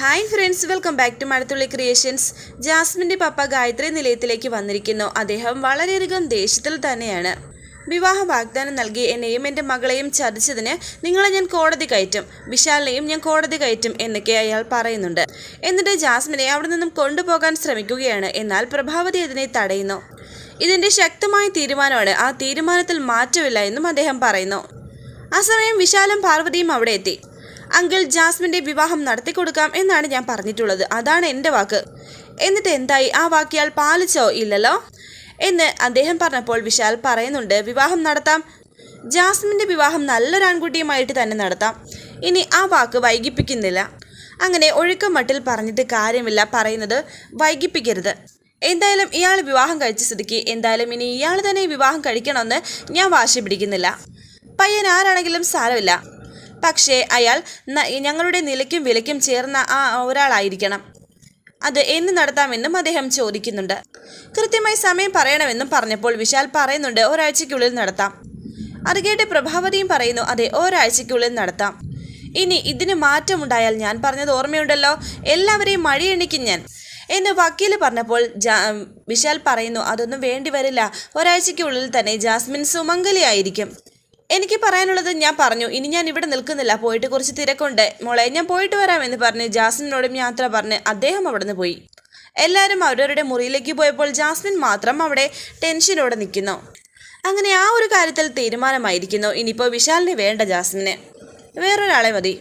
Hi friends welcome back to Mazhathulli creations ജാസ്മിന്റെ പപ്പ ഗായത്രി നിലയത്തിലേക്ക് വന്നിരിക്കുന്നു. അദ്ദേഹം വളരെയധികം ദേഷ്യത്തിൽ തന്നെയാണ്. വിവാഹ വാഗ്ദാനം നൽകി എന്നെയും എന്റെ മകളെയും ചതിച്ചതിന് നിങ്ങളെ ഞാൻ കോടതി കയറ്റും വിശാലിനെയും ഞാൻ കോടതി കയറ്റും എന്നൊക്കെ അയാൾ പറയുന്നുണ്ട്. എന്നിട്ട് ജാസ്മിനെ അവിടെ നിന്നും കൊണ്ടുപോകാൻ ശ്രമിക്കുകയാണ്. എന്നാൽ പ്രഭാവതി അതിനെ തടയുന്നു. ഇതിന്റെ ശക്തമായ തീരുമാനമാണ് ആ തീരുമാനത്തിൽ മാറ്റമില്ല എന്നും അദ്ദേഹം പറയുന്നു. ആ സമയം വിശാലും പാർവതിയും അവിടെ എത്തി. അങ്കിൾ ജാസ്മിന്റെ വിവാഹം നടത്തിക്കൊടുക്കാം എന്നാണ് ഞാൻ പറഞ്ഞിട്ടുള്ളത്. അതാണ് എന്റെ വാക്ക്. എന്നിട്ട് എന്തായി? ആ വാക്കിയാൽ പാലിച്ചോ ഇല്ലല്ലോ? എന്ന് അദ്ദേഹം പറഞ്ഞപ്പോൾ വിശാൽ പറയുന്നുണ്ട് വിവാഹം നടത്താം. ജാസ്മിന്റെ വിവാഹം നല്ലൊരാൺകുട്ടിയുമായിട്ട് തന്നെ നടത്താം. ഇനി ആ വാക്ക് വൈകിപ്പിക്കുന്നില്ല. അങ്ങനെ ഒഴുക്കം മട്ടിൽ പറഞ്ഞിട്ട് കാര്യമില്ല. പറയുന്നത് വൈകിപ്പിക്കരുത്. എന്തായാലും ഇയാൾ വിവാഹം കഴിച്ച സ്ഥിതിക്ക് എന്തായാലും ഇനി ഇയാൾ തന്നെ വിവാഹം കഴിക്കണമെന്ന് ഞാൻ വാശി പിടിക്കുന്നില്ല. പയ്യൻ ആരാണെങ്കിലും സാരമില്ല. പക്ഷേ അയാൾ ഞങ്ങളുടെ നിലയ്ക്കും വിലയ്ക്കും ചേർന്ന ആ ഒരാളായിരിക്കണം. അത് എന്ന് നടത്താമെന്നും അദ്ദേഹം ചോദിക്കുന്നുണ്ട്. കൃത്യമായി സമയം പറയണമെന്നും പറഞ്ഞപ്പോൾ വിശാൽ പറയുന്നുണ്ട് ഒരാഴ്ചയ്ക്കുള്ളിൽ നടത്താം. അത് കേട്ട് പ്രഭാവതിയും പറയുന്നു അതെ ഒരാഴ്ചയ്ക്കുള്ളിൽ നടത്താം. ഇനി ഇതിന് മാറ്റമുണ്ടായാൽ ഞാൻ പറഞ്ഞത് ഓർമ്മയുണ്ടല്ലോ? എല്ലാവരെയും മഴയെണ്ണിക്കും ഞാൻ. എന്ന് വക്കീൽ പറഞ്ഞപ്പോൾ വിശാൽ പറയുന്നു അതൊന്നും വേണ്ടി വരില്ല. ഒരാഴ്ചയ്ക്കുള്ളിൽ തന്നെ ജാസ്മിൻ സുമംഗലിയായിരിക്കും എനിക്ക് പറയാനുള്ളത് ഞാൻ പറഞ്ഞു. ഇനി ഞാൻ ഇവിടെ നിൽക്കുന്നില്ല. പോയിട്ട് കുറച്ച് തിരക്കുണ്ട്. മോളെ ഞാൻ പോയിട്ട് വരാമെന്ന് പറഞ്ഞ് ജാസ്മിനോടും യാത്ര പറഞ്ഞ് അദ്ദേഹം അവിടുന്ന് പോയി. എല്ലാവരും അവരവരുടെ മുറിയിലേക്ക് പോയപ്പോൾ ജാസ്മിൻ മാത്രം അവിടെ ടെൻഷനോടെ നിൽക്കുന്നു. അങ്ങനെ ആ ഒരു കാര്യത്തിൽ തീരുമാനമായിരിക്കുന്നു. ഇനിയിപ്പോൾ വിശാലിനെ വേണ്ട ജാസ്മിന്. വേറൊരാളെ മതി.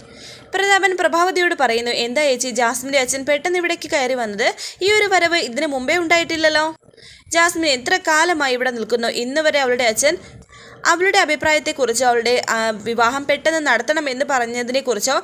പ്രതാപൻ പ്രഭാവതിയോട് പറയുന്നു എന്താ ചേച്ചി ജാസ്മിന്റെ അച്ഛൻ പെട്ടെന്ന് ഇവിടേക്ക് കയറി വന്നത്? ഈ ഒരു വരവ് ഇതിനു മുമ്പേ ഉണ്ടായിട്ടില്ലല്ലോ? ജാസ്മിൻ എത്ര കാലമായി ഇവിടെ നിൽക്കുന്നു? ഇന്ന് അവളുടെ അച്ഛൻ അവളുടെ അഭിപ്രായത്തെക്കുറിച്ചോ അവളുടെ വിവാഹം പെട്ടെന്ന് നടത്തണമെന്ന് പറഞ്ഞതിനെക്കുറിച്ചോ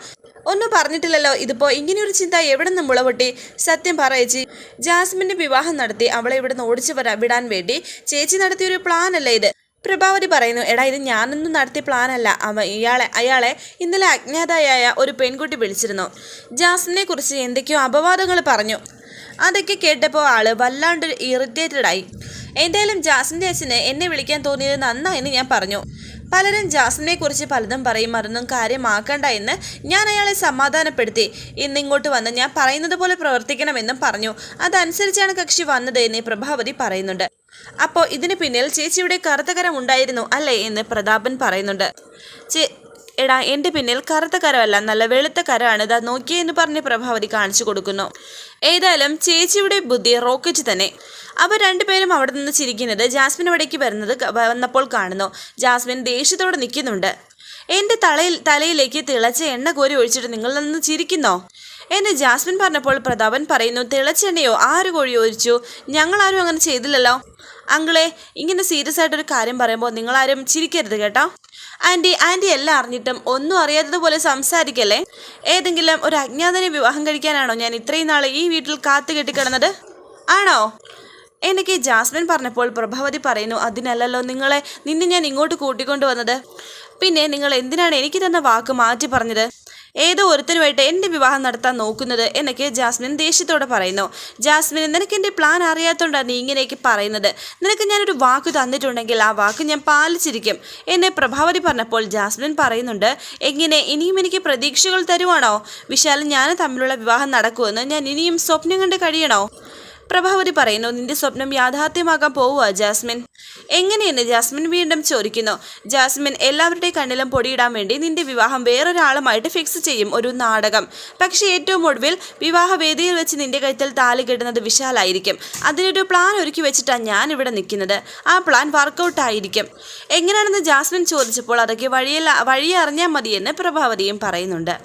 ഒന്നും പറഞ്ഞിട്ടില്ലല്ലോ. ഇതിപ്പോൾ ഇങ്ങനെയൊരു ചിന്ത എവിടെ നിന്ന് മുളപൊട്ടി? സത്യം പറയച്ചി ജാസ്മിന്റെ വിവാഹം നടത്തി അവളെ ഇവിടെ നിന്ന് ഓടിച്ചു വരാൻ വിടാൻ വേണ്ടി ചേച്ചി നടത്തിയൊരു പ്ലാൻ അല്ലേ ഇത്? പ്രഭാവതി പറയുന്നു എടാ ഇത് ഞാനൊന്നും നടത്തിയ പ്ലാനല്ല. അവ ഇയാളെ അയാളെ ഇന്നലെ അജ്ഞാതയായ ഒരു പെൺകുട്ടി വിളിച്ചിരുന്നു. ജാസ്മിനെ കുറിച്ച് എന്തൊക്കെയോ അപവാദങ്ങൾ പറഞ്ഞു. അതൊക്കെ കേട്ടപ്പോൾ ആൾ വല്ലാണ്ട് ഇറിറ്റേറ്റഡ് ആയി. എന്തായാലും ജാസ്മിൻ ചേച്ചിന് എന്നെ വിളിക്കാൻ തോന്നിയത് നന്നായെന്ന് ഞാൻ പറഞ്ഞു. പലരും ജാസ്മിനെ കുറിച്ച് പലതും പറയും മറന്നും കാര്യമാക്കണ്ട എന്ന് ഞാൻ അയാളെ സമാധാനപ്പെടുത്തി. ഇന്ന് ഇങ്ങോട്ട് വന്ന് ഞാൻ പറയുന്നത് പോലെ പ്രവർത്തിക്കണമെന്നും പറഞ്ഞു. അതനുസരിച്ചാണ് കക്ഷി വന്നത് എന്ന് പ്രഭാവതി പറയുന്നുണ്ട്. അപ്പോൾ ഇതിന് പിന്നിൽ ചേച്ചിയുടെ കറുത്തകരം ഉണ്ടായിരുന്നു അല്ലേ എന്ന് പ്രതാപൻ പറയുന്നുണ്ട്. ചേ എടാ എന്റെ പിന്നിൽ കറുത്ത കരമല്ല നല്ല വെളുത്ത കരമാണ്. ഇതാ നോക്കിയെന്ന് പറഞ്ഞ് പ്രഭാവതി കാണിച്ചു കൊടുക്കുന്നു. ഏതായാലും ചേച്ചിയുടെ ബുദ്ധി റോക്കറ്റ് തന്നെ. അവർ രണ്ടുപേരും അവിടെ നിന്ന് ചിരിക്കുന്നത് ജാസ്മിൻ അവിടേക്ക് വരുന്നത് വന്നപ്പോൾ കാണുന്നു. ജാസ്മിൻ ദേഷ്യത്തോടെ നിൽക്കുന്നുണ്ട്. എന്റെ തലയിൽ തലയിലേക്ക് തിളച്ച എണ്ണ കോരി ഒഴിച്ചിട്ട് നിങ്ങൾ നിന്ന് ചിരിക്കുന്നോ? എന്ന് ജാസ്മിൻ പറഞ്ഞപ്പോൾ പ്രതാപൻ പറയുന്നു തിളച്ചെണ്ണയോ ആര് കോഴി ഒഴിച്ചു? ഞങ്ങളാരും അങ്ങനെ ചെയ്തില്ലല്ലോ. അങ്കിളെ ഇങ്ങനെ സീരിയസ് ആയിട്ടൊരു കാര്യം പറയുമ്പോൾ നിങ്ങളാരും ചിരിക്കരുത് കേട്ടോ. ആന്റി ആന്റി എല്ലാം അറിഞ്ഞിട്ടും ഒന്നും അറിയാത്തതുപോലെ സംസാരിക്കല്ലേ? ഏതെങ്കിലും ഒരു അജ്ഞാതനെ വിവാഹം കഴിക്കാനാണോ ഞാൻ ഇത്രയും നാൾ ഈ വീട്ടിൽ കാത്തു കെട്ടിക്കിടന്നത്? ആണോ? എനിക്ക് ജാസ്മിൻ പറഞ്ഞപ്പോൾ പ്രഭാവതി പറയുന്നു അതിനല്ലല്ലോ നിങ്ങളെ നിന്നെ ഞാൻ ഇങ്ങോട്ട് കൂട്ടിക്കൊണ്ടു വന്നത് പിന്നെ നിങ്ങൾ എന്തിനാണ് എനിക്ക് തന്ന വാക്ക് മാറ്റി പറഞ്ഞത്? ഏതോ ഒരുത്തനുമായിട്ട് എന്റെ വിവാഹം നടത്താൻ നോക്കുന്നത് എന്നൊക്കെ ജാസ്മിൻ ദേഷ്യത്തോടെ പറയുന്നു. ജാസ്മിൻ നിനക്ക് എന്റെ പ്ലാൻ അറിയാത്തതുകൊണ്ടാണ് നീ ഇങ്ങനെയൊക്കെ പറയുന്നത്. നിനക്ക് ഞാനൊരു വാക്ക് തന്നിട്ടുണ്ടെങ്കിൽ ആ വാക്ക് ഞാൻ പാലിച്ചിരിക്കും എന്നെ പ്രഭാവതി പറഞ്ഞപ്പോൾ ജാസ്മിൻ പറയുന്നുണ്ട്. എങ്ങനെ? ഇനിയും എനിക്ക് പ്രതീക്ഷകൾ തരുവാണോ? വിശാലും ഞാനും തമ്മിലുള്ള വിവാഹം നടക്കുമെന്ന് ഞാൻ ഇനിയും സ്വപ്നം കണ്ട് കഴിയണോ? പ്രഭാവതി പറയുന്നു നിന്റെ സ്വപ്നം യാഥാർത്ഥ്യമാകാൻ പോവുക ജാസ്മിൻ. എങ്ങനെയെന്ന്? ജാസ്മിൻ വീണ്ടും ചോദിക്കുന്നു. ജാസ്മിൻ എല്ലാവരുടെ കണ്ണിലും പൊടിയിടാൻ വേണ്ടി നിന്റെ വിവാഹം വേറൊരാളുമായിട്ട് ഫിക്സ് ചെയ്യും ഒരു നാടകം. പക്ഷേ ഏറ്റവും ഒടുവിൽ വിവാഹവേദിയിൽ വെച്ച് നിന്റെ കഴുത്തിൽ താലി കെട്ടുന്നത് വിശാലായിരിക്കും. അതിനൊരു പ്ലാൻ ഒരുക്കി വെച്ചിട്ടാണ് ഞാൻ ഇവിടെ നിൽക്കുന്നത്. ആ പ്ലാൻ വർക്കൗട്ട് ആയിരിക്കും. എങ്ങനെയാണെന്ന്? ജാസ്മിൻ ചോദിച്ചപ്പോൾ അതൊക്കെ വഴിയിൽ വഴി അറിഞ്ഞാൽ മതിയെന്ന് പ്രഭാവതിയും പറയുന്നുണ്ട്.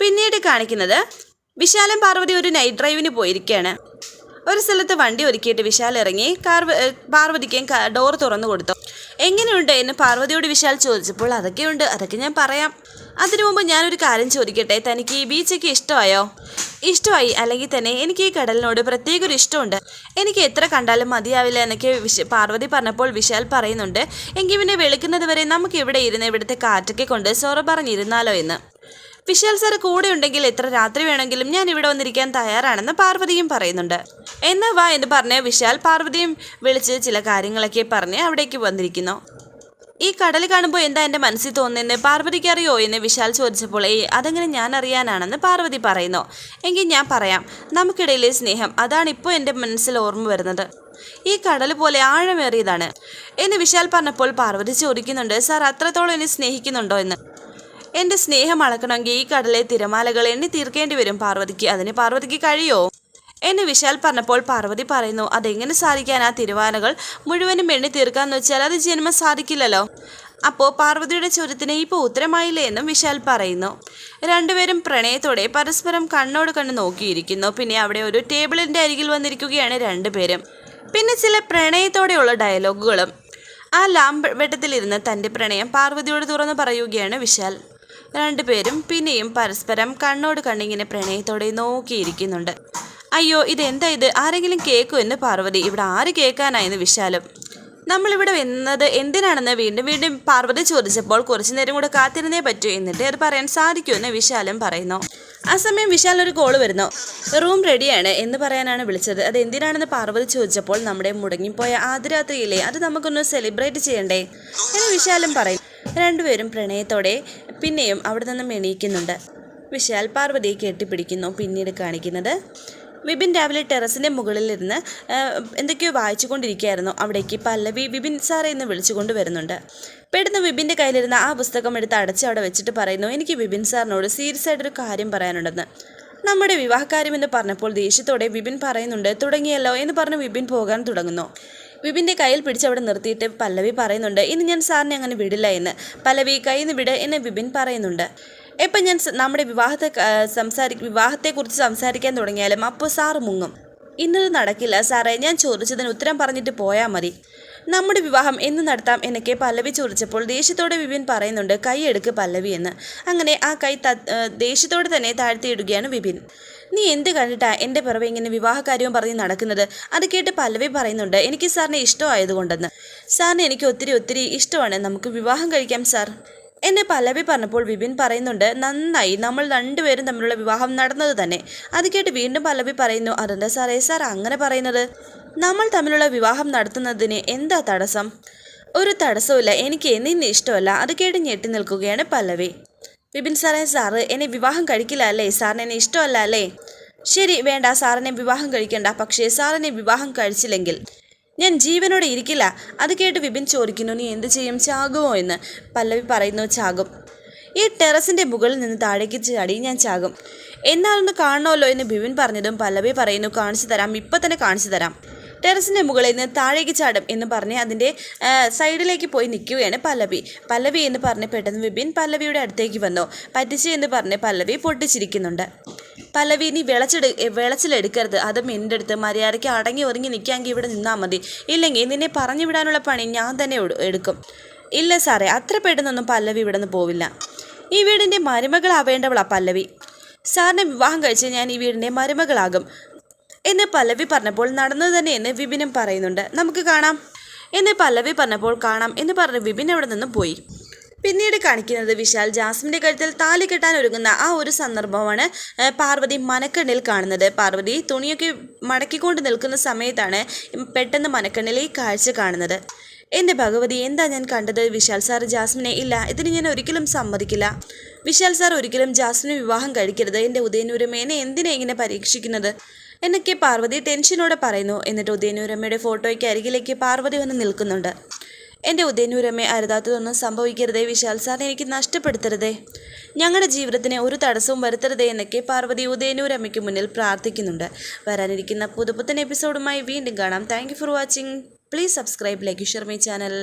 പിന്നീട് കാണിക്കുന്നത് വിശാലം പാർവതി ഒരു നൈറ്റ് ഡ്രൈവിന് പോയിരിക്കുകയാണ് ഒരു സ്ഥലത്ത് വണ്ടി ഒരുക്കിയിട്ട് വിശാൽ ഇറങ്ങി കാർ പാർവതിക്ക് ഡോർ തുറന്നു കൊടുത്തു. എങ്ങനെയുണ്ട് എന്ന്? പാർവതിയോട് വിശാൽ ചോദിച്ചപ്പോൾ അതൊക്കെയുണ്ട് അതൊക്കെ ഞാൻ പറയാം. അതിനു മുമ്പ് ഞാനൊരു കാര്യം ചോദിക്കട്ടെ? തനിക്ക് ഈ ബീച്ചൊക്കെ ഇഷ്ടമായോ? ഇഷ്ടമായി അല്ലെങ്കിൽ തന്നെ എനിക്ക് ഈ കടലിനോട് പ്രത്യേക ഒരു ഇഷ്ടമുണ്ട്. എനിക്ക് എത്ര കണ്ടാലും മതിയാവില്ല എന്നൊക്കെ വിശ പാർവതി പറഞ്ഞപ്പോൾ വിശാൽ പറയുന്നുണ്ട് എങ്കിൽ പിന്നെ വെളുക്കുന്നത് വരെ നമുക്ക് ഇവിടെ ഇരുന്ന് ഇവിടുത്തെ കാറ്റൊക്കെ കൊണ്ട് സോറ പറഞ്ഞിരുന്നാലോ എന്ന്. വിശാൽ സാർ കൂടെ ഉണ്ടെങ്കിൽ എത്ര രാത്രി വേണമെങ്കിലും ഞാൻ ഇവിടെ വന്നിരിക്കാൻ തയ്യാറാണെന്ന് പാർവതിയും പറയുന്നുണ്ട്. എന്നാ വാ എന്ന് പറഞ്ഞ് വിശാൽ പാർവതിയും വിളിച്ച് ചില കാര്യങ്ങളൊക്കെ പറഞ്ഞ് അവിടേക്ക് വന്നിരിക്കുന്നു. ഈ കടൽ കാണുമ്പോൾ എന്താ എന്റെ മനസ്സിൽ തോന്നുന്നത് പാർവതിക്ക് അറിയോ എന്ന് വിശാൽ ചോദിച്ചപ്പോൾ ഏയ് അതെങ്ങനെ ഞാൻ അറിയാനാണെന്ന് പാർവതി പറയുന്നു. എങ്കിൽ ഞാൻ പറയാം. നമുക്കിടയിലെ സ്നേഹം അതാണ് ഇപ്പോൾ എന്റെ മനസ്സിൽ ഓർമ്മ വരുന്നത്. ഈ കടൽ പോലെ ആഴമേറിയതാണ്. എന്ന് വിശാൽ പറഞ്ഞപ്പോൾ പാർവതി ചോദിക്കുന്നുണ്ട് സാർ അത്രത്തോളം എന്നെ സ്നേഹിക്കുന്നുണ്ടോ എന്ന്? എന്റെ സ്നേഹം അളക്കണമെങ്കിൽ ഈ കടലെ തിരമാലകൾ എണ്ണി തീർക്കേണ്ടി വരും. പാർവതിക്ക് അതിന് പാർവതിക്ക് കഴിയോ? എന്ന് വിശാൽ പറഞ്ഞപ്പോൾ പാർവതി പറയുന്നു അതെങ്ങനെ സാധിക്കാൻ ആ തിരുവാലകൾ മുഴുവനും എണ്ണി തീർക്കാന്ന് വെച്ചാൽ അത് ജന്മം സാധിക്കില്ലല്ലോ. അപ്പോൾ പാർവതിയുടെ ചോദ്യത്തിന് ഇപ്പോൾ ഉത്തരമായില്ലേ എന്നും വിശാൽ പറയുന്നു. രണ്ടുപേരും പ്രണയത്തോടെ പരസ്പരം കണ്ണോട് കണ്ണ് നോക്കിയിരിക്കുന്നു. പിന്നെ അവിടെ ഒരു ടേബിളിന്റെ അരികിൽ വന്നിരിക്കുകയാണ് രണ്ടുപേരും. പിന്നെ ചില പ്രണയത്തോടെയുള്ള ഡയലോഗുകളും. ആ ലാമ്പ് വെട്ടത്തിലിരുന്ന് തന്റെ പ്രണയം പാർവതിയോട് തുറന്നു പറയുകയാണ് വിശാൽ. രണ്ടുപേരും പിന്നെയും പരസ്പരം കണ്ണോട് കണ്ണിങ്ങനെ പ്രണയത്തോടെ നോക്കിയിരിക്കുന്നുണ്ട്. അയ്യോ ഇതെന്താ ഇത്? ആരെങ്കിലും കേൾക്കൂ എന്ന് പാർവതി. ഇവിടെ ആര് കേൾക്കാനായെന്ന് വിശാലും. നമ്മളിവിടെ വന്നത് എന്തിനാണെന്ന് വീണ്ടും വീണ്ടും പാർവതി ചോദിച്ചപ്പോൾ കുറച്ചു നേരം കൂടെ കാത്തിരുന്നേ പറ്റൂ എന്നിട്ട് അത് പറയാൻ എന്ന് വിശാലും പറയുന്നു. ആ സമയം വിശാൽ ഒരു കോൾ വരുന്നു. റൂം റെഡിയാണ് എന്ന് പറയാനാണ് വിളിച്ചത്. അത് എന്തിനാണെന്ന് പാർവതി ചോദിച്ചപ്പോൾ നമ്മുടെ മുടങ്ങിപ്പോയ ആദ്യരാത്രിയിലെ അത് നമുക്കൊന്ന് സെലിബ്രേറ്റ് ചെയ്യണ്ടേ എന്ന് വിശാലും പറയും. രണ്ടുപേരും പ്രണയത്തോടെ പിന്നെയും അവിടെ നിന്നും എണീക്കുന്നുണ്ട്. വിശാൽ പാർവതിയെ കെട്ടിപ്പിടിക്കുന്നു. പിന്നീട് കാണിക്കുന്നത് വിപിൻ രാവിലെ ടെറസിന്റെ മുകളിലിരുന്ന് എന്തൊക്കെയോ വായിച്ചുകൊണ്ടിരിക്കുകയായിരുന്നു. അവിടേക്ക് പല്ലവി വിപിൻ സാറേ എന്ന് വിളിച്ചുകൊണ്ട് വരുന്നുണ്ട്. പെട്ടെന്ന് വിപിന്റെ കയ്യിലിരുന്ന ആ പുസ്തകം എടുത്ത് അടച്ച് അവിടെ വെച്ചിട്ട് പറയുന്നു എനിക്ക് വിപിൻ സാറിനോട് സീരിയസ് ആയിട്ടൊരു കാര്യം പറയാനുണ്ടെന്ന്. നമ്മുടെ വിവാഹകാര്യമെന്ന് പറഞ്ഞപ്പോൾ ദേഷ്യത്തോടെ വിപിൻ പറയുന്നുണ്ട് തുടങ്ങിയല്ലോ എന്ന് പറഞ്ഞ് വിപിൻ പോകാൻ തുടങ്ങുന്നു. വിപിന്റെ കയ്യിൽ പിടിച്ച് അവിടെ നിർത്തിയിട്ട് പല്ലവി പറയുന്നുണ്ട് ഇനി ഞാൻ സാറിനെ അങ്ങനെ വിടില്ല എന്ന്. പല്ലവി കയ്യിൽ നിന്ന് വിട് എന്ന് വിപിൻ പറയുന്നുണ്ട്. എപ്പം ഞാൻ നമ്മുടെ വിവാഹത്തെ സംസാരി വിവാഹത്തെക്കുറിച്ച് സംസാരിക്കാൻ തുടങ്ങിയാലും അപ്പോൾ സാറ് മുങ്ങും. ഇന്നത് നടക്കില്ല സാറേ. ഞാൻ ചോദിച്ചതിന് ഉത്തരം പറഞ്ഞിട്ട് പോയാൽ മതി. നമ്മുടെ വിവാഹം എന്ന് നടത്താം എന്നൊക്കെ പല്ലവി ചോദിച്ചപ്പോൾ ദേഷ്യത്തോടെ വിപിൻ പറയുന്നുണ്ട് കൈയെടുക്ക് പല്ലവി എന്ന്. അങ്ങനെ ആ കൈ ദേഷ്യത്തോടെ തന്നെ താഴ്ത്തിയിടുകയാണ് വിപിൻ. നീ എന്ത് കണ്ടിട്ടാ എന്റെ പിറവെ ഇങ്ങനെ വിവാഹകാര്യവും പറഞ്ഞ് നടക്കുന്നത്? അത് കേട്ട് പല്ലവി പറയുന്നുണ്ട് എനിക്ക് സാറിനെ ഇഷ്ടമായതുകൊണ്ടെന്ന് സാറിന് എനിക്ക് ഒത്തിരി ഒത്തിരി ഇഷ്ടമാണ്. നമുക്ക് വിവാഹം കഴിക്കാം സാർ. എന്നെ പല്ലവി പറഞ്ഞപ്പോൾ വിപിൻ പറയുന്നുണ്ട് നന്നായി നമ്മൾ രണ്ടുപേരും തമ്മിലുള്ള വിവാഹം നടന്നത് തന്നെ. അത് കേട്ട് വീണ്ടും പല്ലവി പറയുന്നു അതെന്താ സാറേ സാർ അങ്ങനെ പറയുന്നത്? നമ്മൾ തമ്മിലുള്ള വിവാഹം നടത്തുന്നതിന് എന്താ തടസ്സം? ഒരു തടസ്സമില്ല എനിക്ക് നിന്നെ ഇഷ്ടമല്ല. അത് കേട്ട് ഞെട്ടി നിൽക്കുകയാണ് പല്ലവി. വിപിൻ സാറേ സാറ് എന്നെ വിവാഹം കഴിക്കില്ല അല്ലേ? സാറിന് എന്നെ ഇഷ്ടമല്ല അല്ലേ? ശരി വേണ്ട സാറിനെ വിവാഹം കഴിക്കണ്ട. പക്ഷേ സാറിനെ വിവാഹം കഴിച്ചില്ലെങ്കിൽ ഞാൻ ജീവനോടെ ഇരിക്കില്ല. അത് കേട്ട് വിപിൻ ചോദിക്കുന്നു നീ എന്ത് ചെയ്യും? ചാകുമോ? എന്ന്. പല്ലവി പറയുന്നു ചാകും. ഈ ടെറസിന്റെ മുകളിൽ നിന്ന് താഴേക്ക് ചാടി ഞാൻ ചാകും. എന്നാലൊന്ന് കാണണമല്ലോ എന്ന് ബിപിൻ പറഞ്ഞതും പല്ലവി പറയുന്നു കാണിച്ചു തരാം ഇപ്പം തന്നെ കാണിച്ചു തരാം. ടെറസിന്റെ മുകളിൽ നിന്ന് താഴേക്ക് ചാടും എന്ന് പറഞ്ഞ് അതിന്റെ സൈഡിലേക്ക് പോയി നിൽക്കുകയാണ് പല്ലവി. പല്ലവി എന്ന് പറഞ്ഞ് പെട്ടെന്ന് വിപിൻ പല്ലവിയുടെ അടുത്തേക്ക് വന്നു. പറ്റിച്ച് എന്ന് പറഞ്ഞ് പല്ലവി പൊട്ടിച്ചിരിക്കുന്നുണ്ട്. പല്ലവി നീ വിളച്ചെടു വിളച്ചിലെടുക്കരുത്. അതും എന്റെ അടുത്ത്. മര്യാദയ്ക്ക് അടങ്ങി ഒതുങ്ങി നിൽക്കാമെങ്കിൽ ഇവിടെ നിന്നാൽ മതി. ഇല്ലെങ്കിൽ നിന്നെ പറഞ്ഞു വിടാനുള്ള പണി ഞാൻ തന്നെ എടുക്കും. ഇല്ല സാറേ അത്ര പെട്ടെന്നൊന്നും പല്ലവി ഇവിടെ നിന്ന് പോവില്ല. ഈ വീടിന്റെ മരുമകളാവേണ്ടവളാ പല്ലവി. സാറിനെ വിവാഹം കഴിച്ച് ഞാൻ ഈ വീടിന്റെ മരുമകളാകും. എന്ന് പല്ലവി പറഞ്ഞപ്പോൾ നടന്നു തന്നെ എന്ന് വിപിനും പറയുന്നുണ്ട്. നമുക്ക് കാണാം. എന്ന് പല്ലവി പറഞ്ഞപ്പോൾ കാണാം. എന്ന് പറഞ്ഞ് വിപിൻ അവിടെ നിന്ന് പോയി. പിന്നീട് കാണിക്കുന്നത് വിശാൽ ജാസ്മിന്റെ കഴുത്തിൽ താലി കെട്ടാൻ ഒരുങ്ങുന്ന ആ ഒരു സന്ദർഭമാണ് പാർവതി മനക്കണ്ണിൽ കാണുന്നത്. പാർവതി തുണിയൊക്കെ മടക്കിക്കൊണ്ട് നിൽക്കുന്ന സമയത്താണ് പെട്ടെന്ന് മനക്കണ്ണിൽ ഈ കാഴ്ച കാണുന്നത്. എന്റെ ഭഗവതി എന്താ ഞാൻ കണ്ടത്? വിശാൽ സാർ ജാസ്മിനെ ഇല്ല ഇതിന് ഞാൻ ഒരിക്കലും സമ്മതിക്കില്ല. വിശാൽ സാർ ഒരിക്കലും ജാസ്മിനെ വിവാഹം കഴിക്കരുത്. എന്റെ ഉദയനൂരമ്മേനെ എന്തിനാ ഇങ്ങനെ പരീക്ഷിക്കുന്നത്? എന്നൊക്കെ പാർവതി ടെൻഷനോടെ പറയുന്നു. എന്നിട്ട് ഉദയനൂരമ്മയുടെ ഫോട്ടോയ്ക്ക് അരികിലേക്ക് പാർവതി വന്ന് നിൽക്കുന്നുണ്ട്. എന്റെ ഉദയനൂരമ്മ അരുതാത്തതൊന്നും സംഭവിക്കരുതേ വിശാൽ സാർ എനിക്ക് നഷ്ടപ്പെടുത്തരുതേ. ഞങ്ങളുടെ ജീവിതത്തിന് ഒരു തടസ്സവും വരുത്തരുതേ എന്നൊക്കെ പാർവതി ഉദയനൂരമ്മയ്ക്ക് മുന്നിൽ പ്രാർത്ഥിക്കുന്നുണ്ട്. വരാനിരിക്കുന്ന പുതുപുത്തൻ എപ്പിസോഡുമായി വീണ്ടും കാണാം. Thank for watching please subscribe like share my channel